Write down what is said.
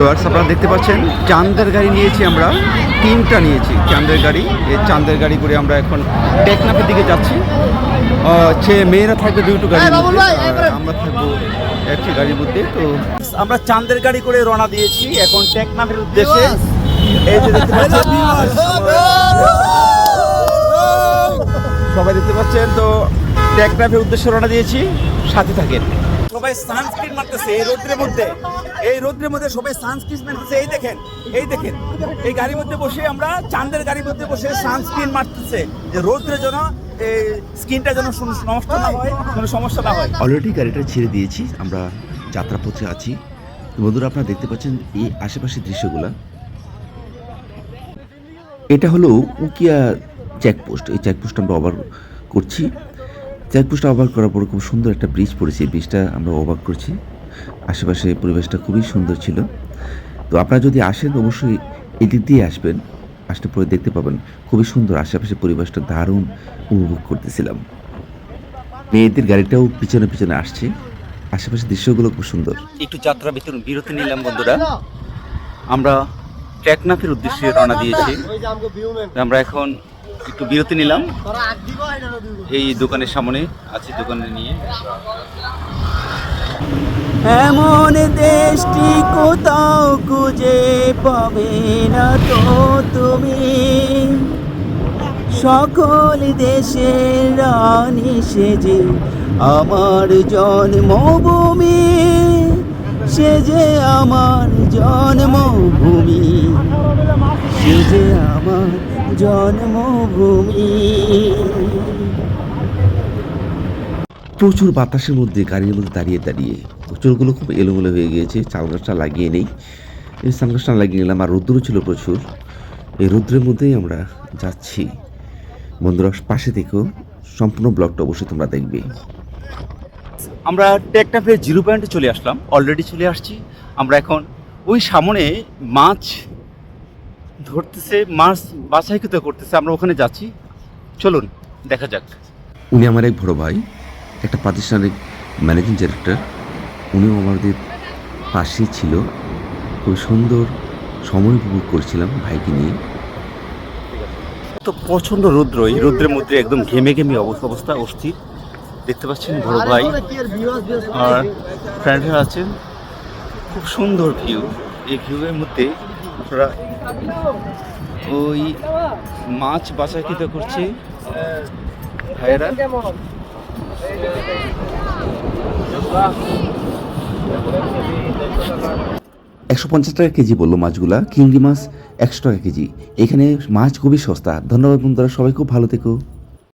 আপনারা দেখতে পাচ্ছেন চান্দের গাড়ি নিয়েছি আমরা তিনটা নিয়েছি চান্দের গাড়ি। এই চান্দের গাড়ি করে আমরা এখন টেকনাফের দিকে যাচ্ছি। সে মেয়েরা থাকবে দুটো গাড়ি আমরা থাকব একটি গাড়ির মধ্যে তো আমরা চান্দের গাড়ি করে রওনা দিয়েছি এখন টেকনাফের উদ্দেশ্যে। এই যে দেখতে পাচ্ছেন সবাই দেখতে পাচ্ছেন তো টেকনাফের উদ্দেশ্যে রওনা দিয়েছি সাথে থাকেন। সবাই সানস্ক্রিন মারতেছে এই রোদ্রের মধ্যে। এই রোদ্রের মধ্যে সবাই সানস্ক্রিন মারতেছে। এই দেখেন এই দেখেন। এই গাড়ির মধ্যে বসে আমরা, চাঁদের গাড়ির মধ্যে বসে সানস্ক্রিন মারতেছে। যে রোদ্রের জন্য স্কিনটা যেন নষ্ট না হয় কোনো সমস্যা না হয়। অলরেডি গাড়িটা ছেড়ে দিয়েছি, আমরা যাত্রাপথে আছি। বন্ধুরা, আপনারা দেখতে পাচ্ছেন এই আশেপাশের দৃশ্যগুলো। এটা হলো উকিয়া চেকপোস্ট এই চেকপোস্ট আমরা ওভার করছি। চেকপোস্ট ওভার করার পর খুব সুন্দর একটা ব্রিজ পড়েছে। ব্রিজটা আমরা ওভার করছি। আশেপাশে পরিবেশটা খুবই সুন্দর ছিল। তো আপনারা যদি আসেন, অবশ্যই এদিক দিয়ে আসবেন। আসতে পরে দেখতে পাবেন, খুবই সুন্দর আশেপাশে পরিবেশটা দারুণ উপভোগ করতেছিলাম। মেয়েদের গাড়িটাও পিছনে পিছনে আসছে। আশেপাশের দৃশ্যগুলো খুব সুন্দর। একটু যাত্রা বিতরণ বিরতি নিলাম, বন্ধুরা। আমরা টেকনাফের উদ্দেশ্যে রওনা দিয়েছি। আমরা এখন একটু বিরতি নিলাম। এই দোকানের সামনে আছি, দোকানে নিয়ে। এমন দেশটি কোথাও খুঁজে পাবে না তো তুমি। সকল দেশের রানী সেজে আমার জন্মভূমি, সে যে আমার জন্মভূমি, সে যে আমার জন্মভূমি প্রচুর বাতাসের মধ্যে গাড়ির মধ্যে দাঁড়িয়ে দাঁড়িয়ে চুলগুলো খুব এলোমেলো হয়ে গিয়েছে চালগাছটা লাগিয়ে নেই। এই সানগ্লাসটা লাগিয়ে নিলাম আর রৌদ্র ছিল প্রচুর। এই রৌদ্রের মধ্যেই আমরা যাচ্ছি। বন্ধুরা পাশে থেকেও সম্পূর্ণ ব্লগটা অবশ্যই তোমরা দেখবে। আমরা টেকটাফের জিরো পয়েন্টে চলে আসলাম অলরেডি চলে আসছি। আমরা এখন ওই সামনে মাছ ধরতেছে মাছ বাছাইকৃত করতেছে আমরা ওখানে যাচ্ছি। চলুন দেখা যাক। উনি আমার এক বড় ভাই একটা প্রাতিষ্ঠানিক ম্যানেজিং ডিরেক্টর। উনিও আমাদের পাশেই ছিল। খুব সুন্দর সময় উপভোগ করছিলাম ভাইকে নিয়ে। তো প্রচণ্ড রৌদ্র এই রৌদ্রের মধ্যে একদম ঘেমে ঘেমে অবস্থা অবস্থা অস্থির। দেখতে পাচ্ছেন বড় ভাই। আর ফ্রেন্ডরা আছেন। খুব সুন্দর ভিউ এই ভিউয়ের মধ্যে ওরা ওই মাছ বাছাইকৃত করছে। ভাইয়েরা। একশো পঞ্চাশ টাকা কেজি বলল মাছগুলা কিংড়ি মাছ একশো টাকা কেজি। এখানে মাছ খুবই সস্তা। ধন্যবাদ বন্ধুরা, সবাই খুব ভালো থেকো।